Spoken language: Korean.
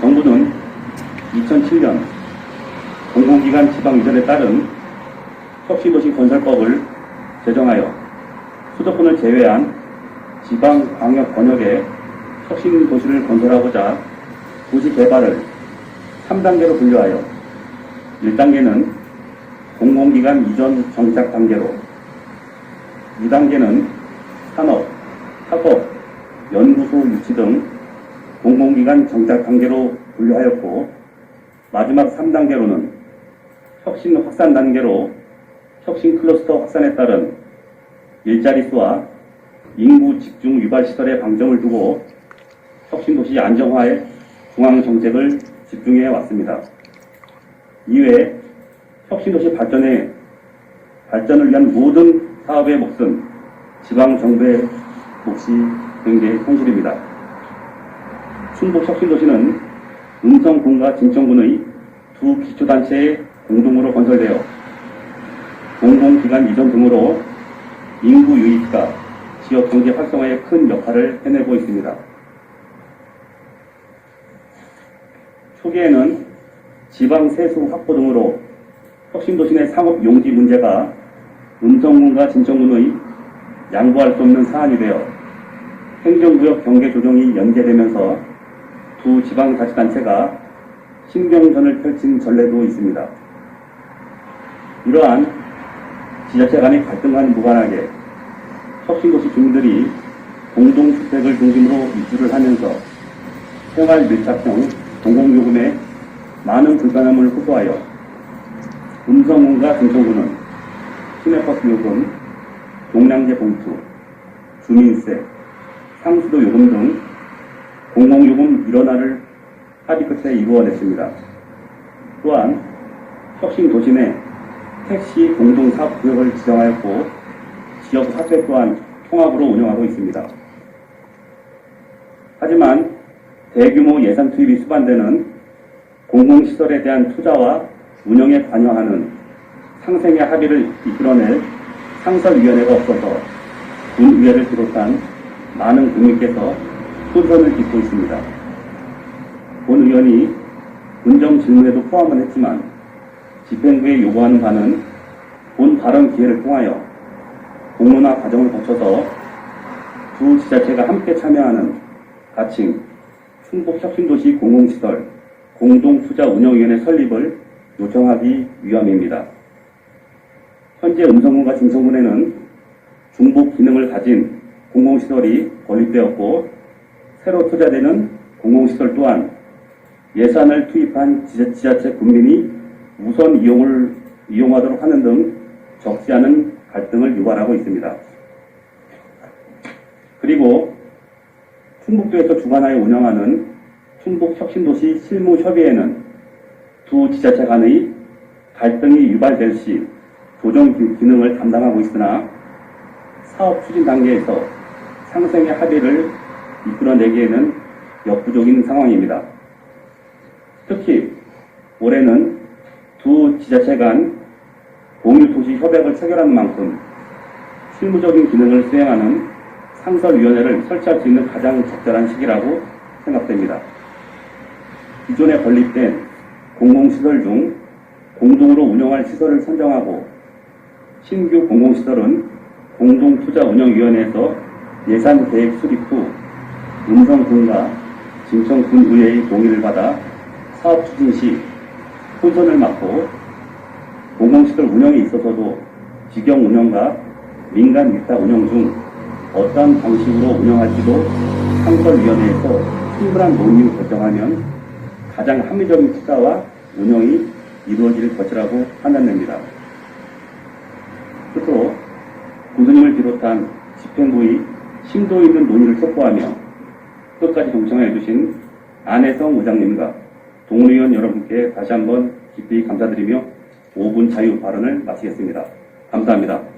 정부는 2007년 공공기관 지방 이전에 따른 혁신도시 건설법을 제정하여 수도권을 제외한 지방 광역 권역에 혁신 도시를 건설하고자 도시 개발을 3단계로 분류하여 1단계는 공공기관 이전 정착 단계로 2단계는 산업, 학업, 연구소 유치 등 공공기관 정착 단계로 분류하였고 마지막 3단계로는 혁신 확산 단계로 혁신 클러스터 확산에 따른 일자리 수와 인구 집중 유발 시설에 방점을 두고 혁신도시 안정화에 중앙 정책을 집중해 왔습니다. 이외에 혁신도시 발전에 발전을 위한 모든 사업의 몫은 지방 정부의 몫이 된게 현실입니다. 충북 혁신도시는 음성군과 진천군의 두 기초단체의 공동으로 건설되어 공공기관 이전 등으로 인구 유입과 지역 경제 활성화에 큰 역할을 해내고 있습니다. 초기에는 지방 세수 확보 등으로 혁신도시 내 상업 용지 문제가 음성군과 진천군의 양보할 수 없는 사안이 되어 행정구역 경계 조정이 연계되면서 두 지방자치단체가 신경전을 펼친 전례도 있습니다. 이러한 지자체 간의 갈등과는 무관하게 혁신도시 주민들이 공동주택을 중심으로 입주를 하면서 생활 밀착형 공공요금에 많은 불편함을 호소하여 음성군과 진천군은 시내버스 요금, 동량제 봉투, 주민세, 상수도 요금 등 공공요금 일원화를 합의 끝에 이루어냈습니다. 또한 혁신 내 택시 공동사업 구역을 지정하였고 지역 사채 또한 통합으로 운영하고 있습니다. 하지만 대규모 예산 투입이 수반되는 공공시설에 대한 투자와 운영에 관여하는 상생의 합의를 이끌어낼 상설위원회가 없어서 군의회를 비롯한 많은 국민께서 혼선을 빚고 있습니다. 본 의원이 군정 질문에도 포함을 했지만 집행부에 요구하는 바는 본 발언 기회를 통하여 공론화 과정을 거쳐서 두 지자체가 함께 참여하는 가칭 충북혁신도시 공공시설 공동투자운영위원회 설립을 요청하기 위함입니다. 현재 음성군과 진성군에는 중복 기능을 가진 공공시설이 건립되었고 새로 투자되는 공공시설 또한 예산을 투입한 지자- 지자체 군민이 우선 이용을 이용하도록 하는 등 적지 않은 갈등을 유발하고 있습니다. 그리고 충북도에서 주관하여 운영하는 충북혁신도시 실무협의회는 두 지자체 간의 갈등이 유발될 시 조정 기- 기능을 담당하고 있으나 사업 추진 단계에서 상생의 합의를 이끌어내기에는 역부족인 상황입니다. 특히 올해는 두 지자체 간 공유도시 협약을 체결한 만큼 실무적인 기능을 수행하는 상설위원회를 설치할 수 있는 가장 적절한 시기라고 생각됩니다. 기존에 건립된 공공시설 중 공동으로 운영할 시설을 선정하고 신규 공공시설은 공동투자운영위원회에서 예산 계획 수립 후 음성군과 진천군의회의 동의를 받아 사업 추진 시 혼선을 막고 공공시설 운영에 있어서도 직영 운영과 민간 위탁 운영 중 어떠한 방식으로 운영할지도 상설위원회에서 충분한 논의를 결정하면 가장 합리적인 투자와 운영이 이루어질 것이라고 판단됩니다. 끝으로 군수님을 비롯한 집행부의 심도 있는 논의를 촉구하며 끝까지 동참해 주신 안혜성 의장님과 동의원 여러분께 다시 한번 깊이 감사드리며 5분 자유 발언을 마치겠습니다. 감사합니다.